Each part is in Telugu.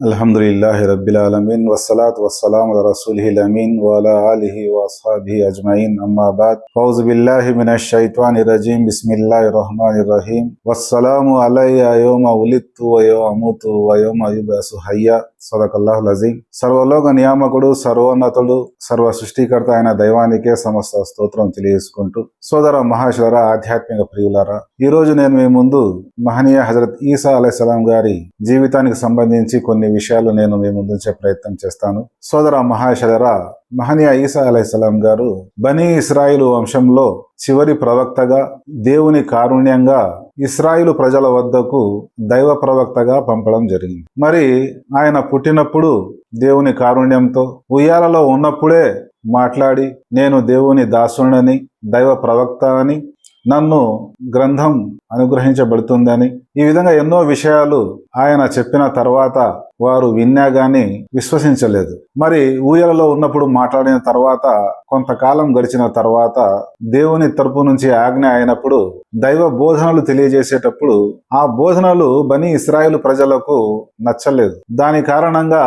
అల్హమ్దుల్లాహి రబ్బిల్ ఆలమీన్ వసలాత్ వసలాం రసూల్హిల్ అమీన్ వాలా అలిహి వాసాబి అజ్మాయిన్ అమ్మాబాద్ ఫౌజ్ బిల్లాహి మిన షైత్వాని రజీం బిస్మిల్లాహి రహమాని రహీం వస్సలాము అలయ్య అయోమ ఉలిత్తు వయో అమూతు వయోమ అయుబాసు హయ్య సదకల్లాహుల్ లజీమ్ సర్వలోక నియామకుడు సర్వోన్నతుడు సర్వ సృష్టికర్త అయిన దైవానికే సమస్త స్తోత్రం తెలియజేసుకుంటూ సోదర మహాశులర ఆధ్యాత్మిక ప్రియులారా ఈరోజు నేను మీ ముందు మహనీయ హజరత్ ఈసా అలైసలాం గారి జీవితానికి సంబంధించి కొన్ని విషయాలు నేను మీ ముందుంచే ప్రయత్నం చేస్తాను. సోదర మహాశుర మహనీయ ఈసా అలైహిస్సలాం గారు బనీ ఇస్రాయిలు వంశంలో చివరి ప్రవక్తగా దేవుని కారుణ్యంగా ఇస్రాయిలు ప్రజల వద్దకు దైవ ప్రవక్తగా పంపడం జరిగింది. మరి ఆయన పుట్టినప్పుడు దేవుని కారుణ్యంతో ఉయ్యాలలో ఉన్నప్పుడే మాట్లాడి నేను దేవుని దాసుడని దైవ ప్రవక్త అని నన్ను గ్రంథం అనుగ్రహించబడుతుందని ఈ విధంగా ఎన్నో విషయాలు ఆయన చెప్పిన తర్వాత వారు విన్నా గాని విశ్వసించలేదు. మరి ఊయలలో ఉన్నప్పుడు మాట్లాడిన తర్వాత కొంతకాలం గడిచిన తర్వాత దేవుని తరపు నుంచి ఆజ్ఞ అయినప్పుడు దైవ బోధనలు తెలియజేసేటప్పుడు ఆ బోధనలు బని ఇస్రాయేల్ ప్రజలకు నచ్చలేదు. దాని కారణంగా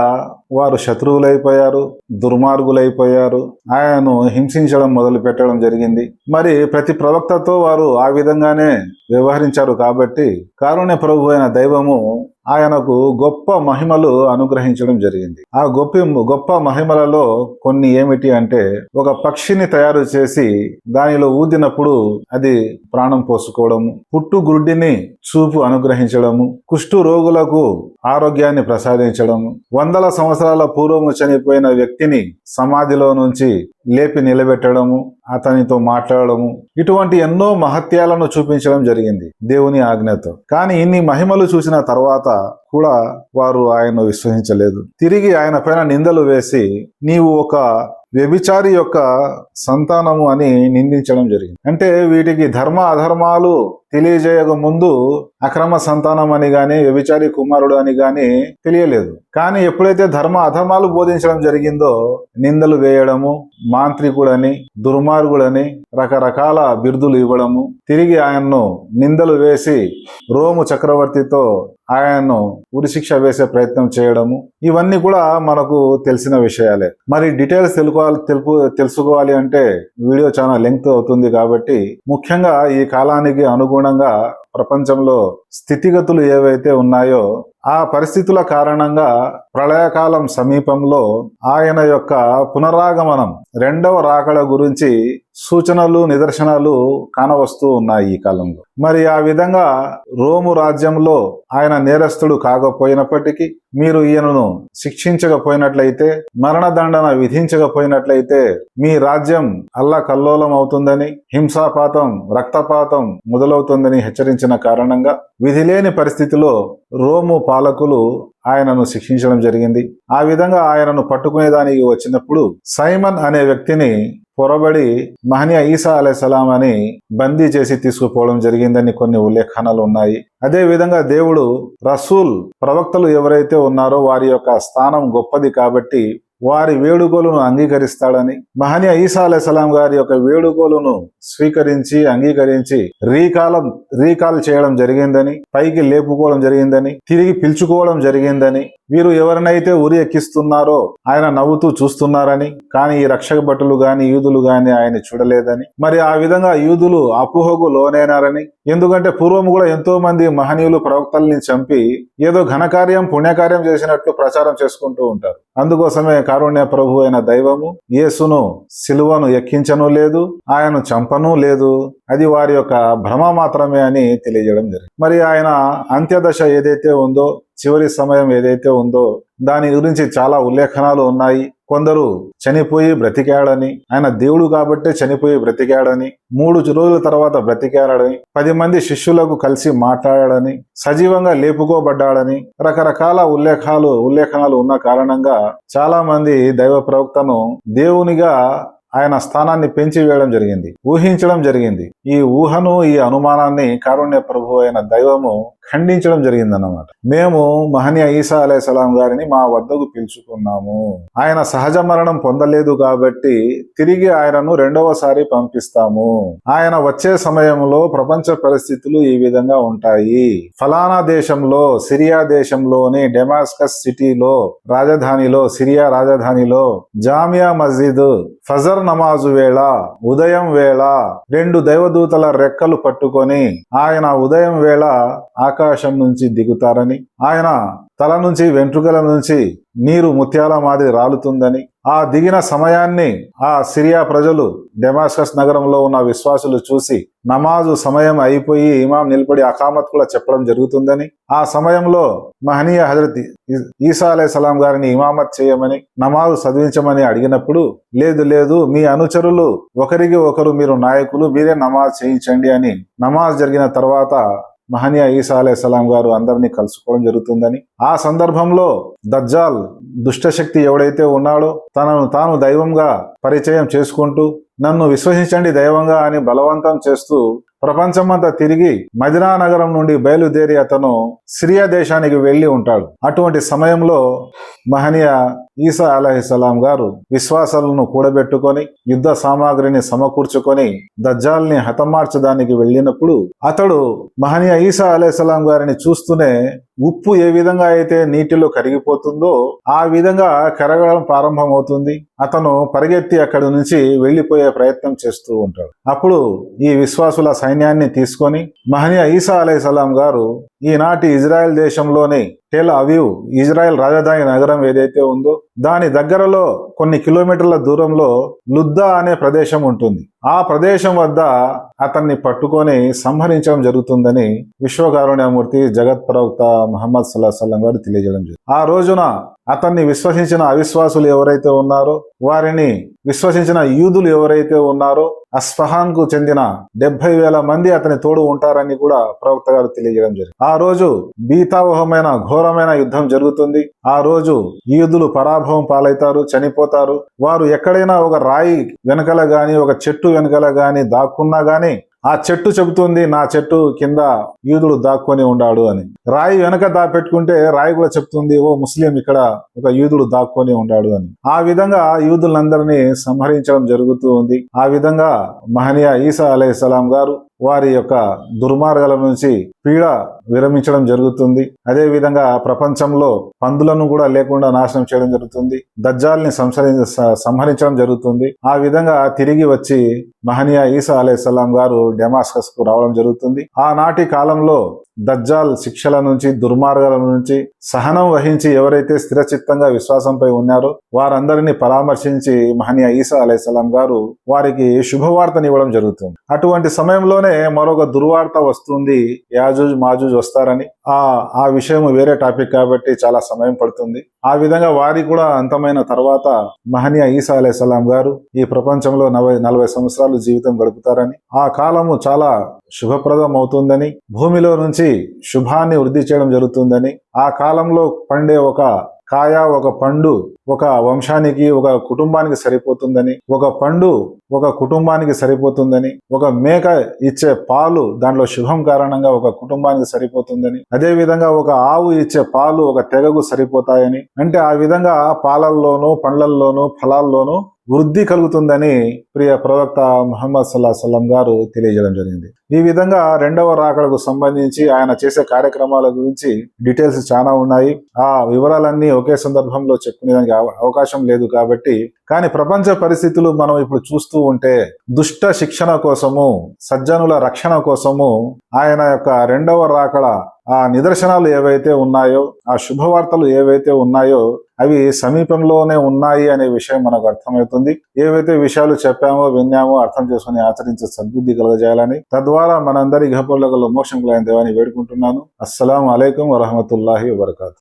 వారు శత్రువులైపోయారు దుర్మార్గులైపోయారు ఆయనను హింసించడం మొదలు పెట్టడం జరిగింది. మరి ప్రతి ప్రవక్తతో వారు ఆ విధంగానే వ్యవహరించారు కాబట్టి కారుణ్య ప్రభు అయిన దైవము ఆయనకు గొప్ప మహిమలు అనుగ్రహించడం జరిగింది. ఆ గొప్ప గొప్ప మహిమలలో కొన్ని ఏమిటి అంటే ఒక పక్షిని తయారు చేసి దానిలో ఊదినప్పుడు అది ప్రాణం పోసుకోవడము పుట్టు గుడ్డిని చూపు అనుగ్రహించడము కుష్టు రోగులకు ఆరోగ్యాన్ని ప్రసాదించడము వందల సంవత్సరాల పూర్వము చనిపోయిన వ్యక్తిని సమాధిలో నుంచి లేపి నిలబెట్టడము అతనితో మాట్లాడడము ఇటువంటి ఎన్నో మహత్యాలను చూపించడం జరిగింది దేవుని ఆజ్ఞతో. కానీ ఇన్ని మహిమలు చూసిన తర్వాత కూడా వారు ఆయన్ను విశ్వసించలేదు. తిరిగి ఆయన పైన నిందలు వేసి నీవు ఒక వ్యభిచారి యొక్క సంతానము అని నిందించడం జరిగింది. అంటే వీటికి ధర్మ అధర్మాలు తెలియజేయక ముందు అక్రమ సంతానం అని గాని వ్యభిచారి కుమారుడు అని గాని తెలియలేదు. కానీ ఎప్పుడైతే ధర్మ అధర్మాలు బోధించడం జరిగిందో నిందలు వేయడము మాంత్రికుడని దుర్మార్గుడని రకరకాల బిరుదులు ఇవ్వడము తిరిగి ఆయన్ను నిందలు వేసి రోము చక్రవర్తితో ఆయన్ను ఉరిశిక్ష వేసే ప్రయత్నం చేయడము ఇవన్నీ కూడా మనకు తెలిసిన విషయాలే. మరి డీటెయిల్స్ తెలుసుకోవాలి తెలుపు తెలుసుకోవాలి అంటే వీడియో చాలా లెంగ్త్ అవుతుంది కాబట్టి ముఖ్యంగా ఈ కాలానికి అనుగుణంగా ప్రపంచంలో స్థితిగతులు ఏవైతే ఉన్నాయో ఆ పరిస్థితుల కారణంగా ప్రళయకాలం సమీపంలో ఆయన యొక్క పునరాగమనం రెండవ రాకడ గురించి సూచనలు నిదర్శనాలు కానవస్తూ ఉన్నాయి ఈ కాలంలో. మరి ఆ విధంగా రోము రాజ్యంలో ఆయన నేరస్తుడు కాకపోయినప్పటికీ మీరు ఈయనను శిక్షించకపోయినట్లయితే మరణదండన విధించకపోయినట్లయితే మీ రాజ్యం అల్లా కల్లోలం అవుతుందని హింసాపాతం రక్తపాతం మొదలవుతుందని హెచ్చరించిన కారణంగా విధి లేని పరిస్థితిలో రోము పాలకులు ఆయనను శిక్షించడం జరిగింది. ఆ విధంగా ఆయనను పట్టుకునేదానికి వచ్చినప్పుడు సైమన్ అనే వ్యక్తిని పొరబడి మహనీయ ఈసా అలైసలాం అని బందీ చేసి తీసుకుపోవడం జరిగిందని కొన్ని ఉల్లేఖనాలు ఉన్నాయి. అదే విధంగా దేవుడు రసూల్ ప్రవక్తలు ఎవరైతే ఉన్నారో వారి యొక్క స్థానం గొప్పది కాబట్టి వారి వేడుకలను అంగీకరిస్తాడని మహనీయ ఈసా అలైసలాం గారి యొక్క వేడుకలను స్వీకరించి అంగీకరించి రీకాలం రీకాల్ చేయడం జరిగిందని పైకి లేపుకోవడం జరిగిందని తిరిగి పిలుచుకోవడం జరిగిందని వీరు ఎవరినైతే ఉరి ఎక్కిస్తున్నారో ఆయన నవ్వుతూ చూస్తున్నారని కానీ ఈ రక్షక భటులు గాని యూదులు గాని ఆయన చూడలేదని మరి ఆ విధంగా యూదులు అపోహకు లోనైనారని ఎందుకంటే పూర్వం కూడా ఎంతో మంది మహనీయులు ప్రవక్తల్ని చంపి ఏదో ఘనకార్యం పుణ్యకార్యం చేసినట్లు ప్రచారం చేసుకుంటూ ఉంటారు. అందుకోసమే కారుణ్య ప్రభు అయిన దైవము యేసును సిలువను ఎక్కించను లేదు ఆయన చంపను లేదు. అది వారి యొక్క భ్రమ మాత్రమే అని తెలియజేయడం జరిగింది. మరి ఆయన అంత్యదశ ఏదైతే ఉందో చివరి సమయం ఏదైతే ఉందో దాని గురించి చాలా ఉల్లేఖనాలు ఉన్నాయి. కొందరు చనిపోయి బ్రతికాడని ఆయన దేవుడు కాబట్టే చనిపోయి బ్రతికాడని మూడు రోజుల తర్వాత బ్రతికాడని పది మంది శిష్యులకు కలిసి మాట్లాడాడని సజీవంగా లేపుకోబడ్డాడని రకరకాల ఉల్లేఖాలు ఉల్లేఖనాలు ఉన్న కారణంగా చాలా మంది దైవ ప్రవక్తను దేవునిగా ఆయన స్థానాన్ని పెంచి వేయడం జరిగింది ఊహించడం జరిగింది. ఈ ఊహను ఈ అనుమానాన్ని కారుణ్య ప్రభు అయిన దైవము ఖండించడం జరిగిందన్నమాట. మేము మహనీయ ఈసా సలాం గారిని మా వద్దకు పిలుచుకున్నాము. ఆయన సహజ మరణం పొందలేదు కాబట్టి తిరిగి ఆయనను రెండవసారి పంపిస్తాము. ఆయన వచ్చే సమయంలో ప్రపంచ పరిస్థితులు ఈ విధంగా ఉంటాయి. ఫలానా దేశంలో సిరియా దేశంలోని డెమాస్కస్ సిటీలో రాజధానిలో సిరియా రాజధానిలో జామియా మస్జిద్ ఫజర్ నమాజు వేళ ఉదయం వేళ రెండు దైవదూతల రెక్కలు పట్టుకొని ఆయన ఉదయం వేళ ఆకాశం నుంచి దిగుతారని ఆయన తల నుంచి వెంట్రుకల నుంచి నీరు ముత్యాల మాదిరి రాలుతుందని ఆ దిగిన సమయాన్ని ఆ సిరియా ప్రజలు డెమాస్కస్ నగరంలో ఉన్న విశ్వాసులు చూసి నమాజు సమయం అయిపోయి ఇమాం నిలబడి అకామత్ కూడా చెప్పడం జరుగుతుందని ఆ సమయంలో మహనీయ హజరత్ ఈసా అలై సలాం గారిని ఇమామత్ చేయమని నమాజు చదివించమని అడిగినప్పుడు లేదు లేదు మీ అనుచరులు ఒకరికి ఒకరు మీరు నాయకులు మీరే నమాజ్ చేయించండి అని నమాజ్ జరిగిన తర్వాత మహనీయ ఈసా అలై సలాం గారు అందరినీ కలుసుకోవడం జరుగుతుందని. ఆ సందర్భంలో దజ్జాల్ దుష్టశక్తి ఎవడైతే ఉన్నాడో తనను తాను దైవంగా పరిచయం చేసుకుంటూ నన్ను విశ్వసించండి దైవంగా అని బలవంతం చేస్తూ ప్రపంచమంతా తిరిగి మదినా నగరం నుండి బయలుదేరి అతను సిరియా దేశానికి వెళ్ళి ఉంటాడు. అటువంటి సమయంలో మహనీయ ఈసా అలహిసలాం గారు విశ్వాసాలను కూడబెట్టుకొని యుద్ధ సామాగ్రిని సమకూర్చుకొని దజ్జాల్ని హతమార్చడానికి వెళ్ళినప్పుడు అతడు మహనీయ ఈసా అలహిసలాం గారిని చూస్తూనే ఉప్పు ఏ విధంగా అయితే నీటిలో కరిగిపోతుందో ఆ విధంగా కరగడం ప్రారంభమవుతుంది. అతను పరిగెత్తి అక్కడి నుంచి వెళ్ళిపోయే ప్రయత్నం చేస్తూ ఉంటాడు. అప్పుడు ఈ విశ్వాసుల సైన్యాన్ని తీసుకొని మహనీయ ఈసా అలైహిస్సలాం గారు ఈనాటి ఇజ్రాయెల్ దేశంలోని టెల్ అవీవ్ ఇజ్రాయెల్ రాజధాని నగరం ఏదైతే ఉందో దాని దగ్గరలో కొన్ని కిలోమీటర్ల దూరంలో లుద్దా అనే ప్రదేశం ఉంటుంది. ఆ ప్రదేశం వద్ద అతన్ని పట్టుకొని సంహరించడం జరుగుతుందని విశ్వకారుణ్యమూర్తి జగత్ ప్రవక్త మహమ్మద్ సల్లా సల్లం గారు తెలియజేయడం జరిగింది. ఆ రోజున అతన్ని విశ్వసించిన అవిశ్వాసులు ఎవరైతే ఉన్నారో వారిని విశ్వసించిన యూదులు ఎవరైతే ఉన్నారో అస్ఫహాన్కు చెందిన డెబ్బై వేల మంది అతని తోడు ఉంటారని కూడా ప్రవక్త గారు తెలియజేయడం జరిగింది. ఆ రోజు బీతావహమైన ఘోరమైన యుద్ధం జరుగుతుంది. ఆ రోజు యూదులు పరాభవం పాలవుతారు చనిపోతారు. వారు ఎక్కడైనా ఒక రాయి వెనకల గాని ఒక చెట్టు వెనకల గాని దాక్కున్నా గాని ఆ చెట్టు చెబుతుంది నా చెట్టు కింద యూదుడు దాక్కొని ఉండాడు అని. రాయి వెనక దాపెట్టుకుంటే రాయి కూడా చెప్తుంది ఓ ముస్లిం ఇక్కడ ఒక యూదుడు దాక్కొని ఉండాడు అని. ఆ విధంగా యూదులందరినీ సంహరించడం జరుగుతూ ఉంది. ఆ విధంగా మహనీయ ఈసా అలైహిస్సలాం గారు వారి యొక్క దుర్మార్గాల నుంచి పీడ విరమించడం జరుగుతుంది. అదే విధంగా ప్రపంచంలో పందులను కూడా లేకుండా నాశనం చేయడం జరుగుతుంది. దజ్జాల్ని సంసరి సంహరించడం జరుగుతుంది. ఆ విధంగా తిరిగి వచ్చి మహనీయ ఈసా అలైహిస్సలాం గారు డెమాస్కస్కు రావడం జరుగుతుంది. ఆనాటి కాలంలో దజ్జాల్ శిక్షల నుంచి దుర్మార్గాల నుంచి సహనం వహించి ఎవరైతే స్థిరచిత్తంగా విశ్వాసంపై ఉన్నారో వారందరినీ పరామర్శించి మహనీయ ఈసా అలైహిస్సలాం గారు వారికి శుభవార్తనివ్వడం జరుగుతుంది. అటువంటి సమయంలోనే మరొక దుర్వార్త వస్తుంది యాజూజ్ మాజూజ్ వస్తారని. ఆ ఆ విషయం వేరే టాపిక్ కాబట్టి చాలా సమయం పడుతుంది. ఆ విధంగా వారి కూడా అంతమైన తర్వాత మహనీయ ఈసా అలైహిస్సలాం గారు ఈ ప్రపంచంలో నలభై నలభై సంవత్సరాలు జీవితం గడుపుతారని. ఆ కాలము చాలా శుభప్రదం అవుతుందని భూమిలో నుంచి శుభాన్ని వృద్ధి చేయడం జరుగుతుందని. ఆ కాలంలో పండే ఒక కాయ ఒక పండు ఒక వంశానికి ఒక కుటుంబానికి సరిపోతుందని ఒక పండు ఒక కుటుంబానికి సరిపోతుందని ఒక మేక ఇచ్చే పాలు దాంట్లో శుభం కారణంగా ఒక కుటుంబానికి సరిపోతుందని అదే విధంగా ఒక ఆవు ఇచ్చే పాలు ఒక తెగకు సరిపోతాయని అంటే ఆ విధంగా పాలల్లోనూ పండ్లల్లోనూ ఫలాల్లోనూ వృద్ధి కలుగుతుందని ప్రియ ప్రవక్త మహమ్మద్ సల్లా సల్లం గారు తెలియజేయడం జరిగింది. ఈ విధంగా రెండవ రాకడకు సంబంధించి ఆయన చేసే కార్యక్రమాల గురించి డీటెయిల్స్ చాలా ఉన్నాయి. ఆ వివరాలన్నీ ఒకే సందర్భంలో చెప్పుకునేదానికి అవకాశం లేదు కాబట్టి. కానీ ప్రపంచ పరిస్థితులు మనం ఇప్పుడు చూస్తూ ఉంటే దుష్ట శిక్షణ కోసము సజ్జనుల రక్షణ కోసము ఆయన యొక్క రెండవ రాకడ ఆ నిదర్శనాలు ఏవైతే ఉన్నాయో ఆ శుభవార్తలు ఏవైతే ఉన్నాయో అవి సమీపంలోనే ఉన్నాయి అనే విషయం మనకు అర్థమవుతుంది. ఏవైతే విషయాలు చెప్పామో విన్నామో అర్థం చేసుకుని ఆచరించే సద్బుద్ధి కలగజేయాలని తద్వారా మనందరి గృహపరులకు మోక్షం కలగని దేవాన్ని వేడుకుంటున్నాను. అస్సలం అలైకం వరహమతుల్లాహి వబర్కాతు.